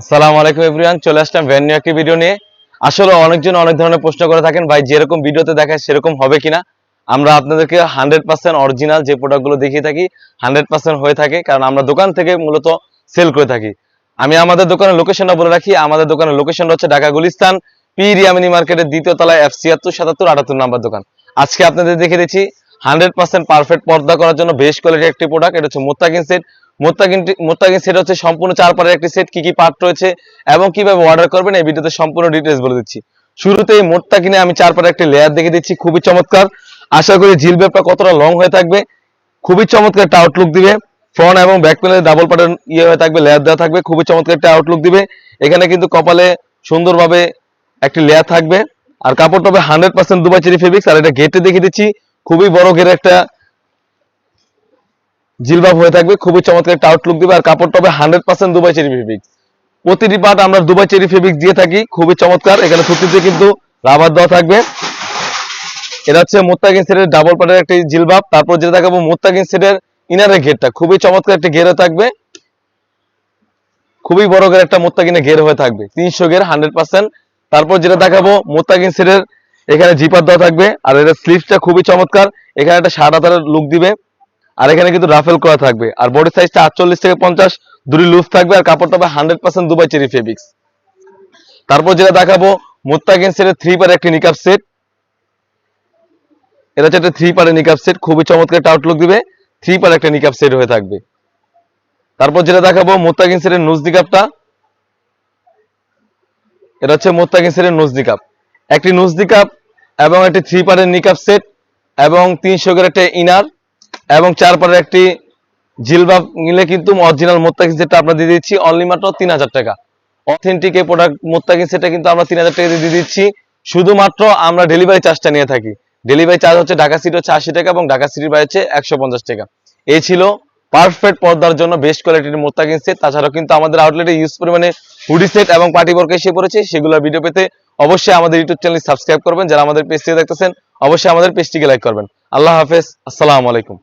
আসসালামু আলাইকুম এভরিওয়ান, চলে আসলাম ভ্যান নিউ একটি ভিডিও নিয়ে। আসলে অনেকজন অনেক ধরনের প্রশ্ন করে থাকেন, ভাই যেরকম ভিডিওতে দেখায় সেরকম হবে কিনা? আমরা আপনাদেরকে হান্ড্রেড পার্সেন্ট অরিজিনাল যে প্রোডাক্টগুলো দেখিয়ে থাকি হান্ড্রেড পার্সেন্ট হয়ে থাকে, কারণ আমরা দোকান থেকে মূলত সেল করে থাকি। আমি আমাদের দোকানের লোকেশনটা বলে রাখি, আমাদের দোকানের লোকেশনটা হচ্ছে ঢাকা গুলিস্তান পি রিয়ামিনী মার্কেটের দ্বিতীয় তলায় এফ ছিয়াত্তর, সাতাত্তর, আটাত্তর নাম্বার দোকান। আজকে আপনাদের দেখে দিচ্ছি হান্ড্রেড পার্সেন্ট পারফেক্ট পর্দা করার জন্য বেস্ট কোয়ালিটি একটি প্রোডাক্ট এটা হচ্ছে মোত্তাকিন সেট মোত্তাকিন সেট হচ্ছে সম্পূর্ণ চার পারের একটি সেট কি কি পার্ট রয়েছে এবং কীভাবে অর্ডার করবেন এই ভিডিওতে সম্পূর্ণ ডিটেলস বলে দিচ্ছি। শুরুতেই মোত্তাকিনে আমি চার পারের একটি লেয়ার দেখে দিচ্ছি, খুবই চমৎকার। আশা করি জিলবেপটা কতটা লং হয়ে থাকবে, খুবই চমৎকার একটা আউটলুক দিবে। ফ্রন্ট এবং ব্যাক প্যানেলে ডাবল পার্টের ইয়ে হয়ে থাকবে লেয়ার দেওয়া থাকবে, খুবই চমৎকার একটা আউটলুক দিবে। এখানে কিন্তু কপালে সুন্দরভাবে একটি লেয়ার থাকবে। আর কাপড়টা হবে hundred percent Dubai cherry fabrics আর এটা গেটে দেখিয়ে দিচ্ছি। খুবই বড় ঘেরে একটা জিলবাব হয়ে থাকবে, খুবই চমৎকার একটা আউটলুক দিবে, আর কাপড়টা হবে hundred percent Dubai cherry fabrics প্রতিটি পার্ট আমরা দুবাই চেরি ফেব্রিক্স দিয়ে থাকি, খুবই চমৎকার। এখানে সুতিতে কিন্তু রাবার দেওয়া থাকবে। এটা হচ্ছে মোত্তাকিন সেটের ডাবল পার্টের একটি জিলবাব। তারপর যেটা দেখাবো মোত্তাকিন সেটের ইনারের ঘেরটা, খুবই চমৎকার একটি ঘেরে থাকবে। খুবই বড় ঘের একটা মোত্তাকিনে ঘের হয়ে থাকবে, তিনশো ঘের হান্ড্রেড পার্সেন্ট তারপর যেটা দেখাবো মোত্তাকিন সেটের এখানে জিপার দেওয়া থাকবে, আর এটা স্লিভসটা খুবই চমৎকার। এখানে একটা সাত হাতারের লুক দিবে। আর এখানে কিন্তু রাফেল করা থাকবে। আর বডি সাইজটা আটচল্লিশ থেকে পঞ্চাশ, দুটি লুজ থাকবে, আর কাপড়টা হবে hundred percent Dubai cherry fabrics তারপর যেটা দেখাবো মোত্তাকিন সেটের থ্রি পার একটি নিকাপ সেট এটা হচ্ছে একটা থ্রি পারের নিকাপ সেট খুবই চমৎকার একটা আউটলুক দিবে। থ্রি পার একটা নিকাপ সেট হয়ে থাকবে। তারপর যেটা দেখাবো মোত্তাকিন সেটের নুজ নিকাপটা এটা হচ্ছে মোত্তাকিন সেটের নুজ নিকাপ একটি নুজ নিকাপ এবং একটি থ্রি পারের নিকাপ সেট এবং তিনশো একটা ইনার এবং চার পারের একটি জিলবাব নিলে কিন্তু অরিজিনাল মোত্তাকিন সেটটা আমরা দিয়ে দিচ্ছি অনলি মাত্র তিন হাজার টাকা। অথেন্টিক এই প্রোডাক্ট মোত্তাকিন সেটটা কিন্তু আমরা তিন হাজার টাকা দিয়ে দিচ্ছি। শুধুমাত্র আমরা ডেলিভারি চার্জটা নিয়ে থাকি। ডেলিভারি চার্জ হচ্ছে ঢাকা সিটি হচ্ছে আশি টাকা এবং ঢাকা সিটির বাইরে হচ্ছে একশো পঞ্চাশ টাকা। এই ছিল পারফেক্ট পর্দার জন্য বেস্ট কোয়ালিটির মোত্তাকিন সেট। তাছাড়াও কিন্তু আমাদের আউটলেটে ইউজ পরিমাণে হুডি সেট এবং পার্টি ওয়ার্ক এসে পড়েছে, সেগুলোর ভিডিও পেতে অবশ্যই আমাদের ইউটিউব চ্যানেল সাবস্ক্রাইব করবেন। যারা আমাদের পেজটি দেখতেছেন, অবশ্যই আমাদের পেজটিকে লাইক করবেন। আল্লাহ হাফেজ, আসসালামু আলাইকুম।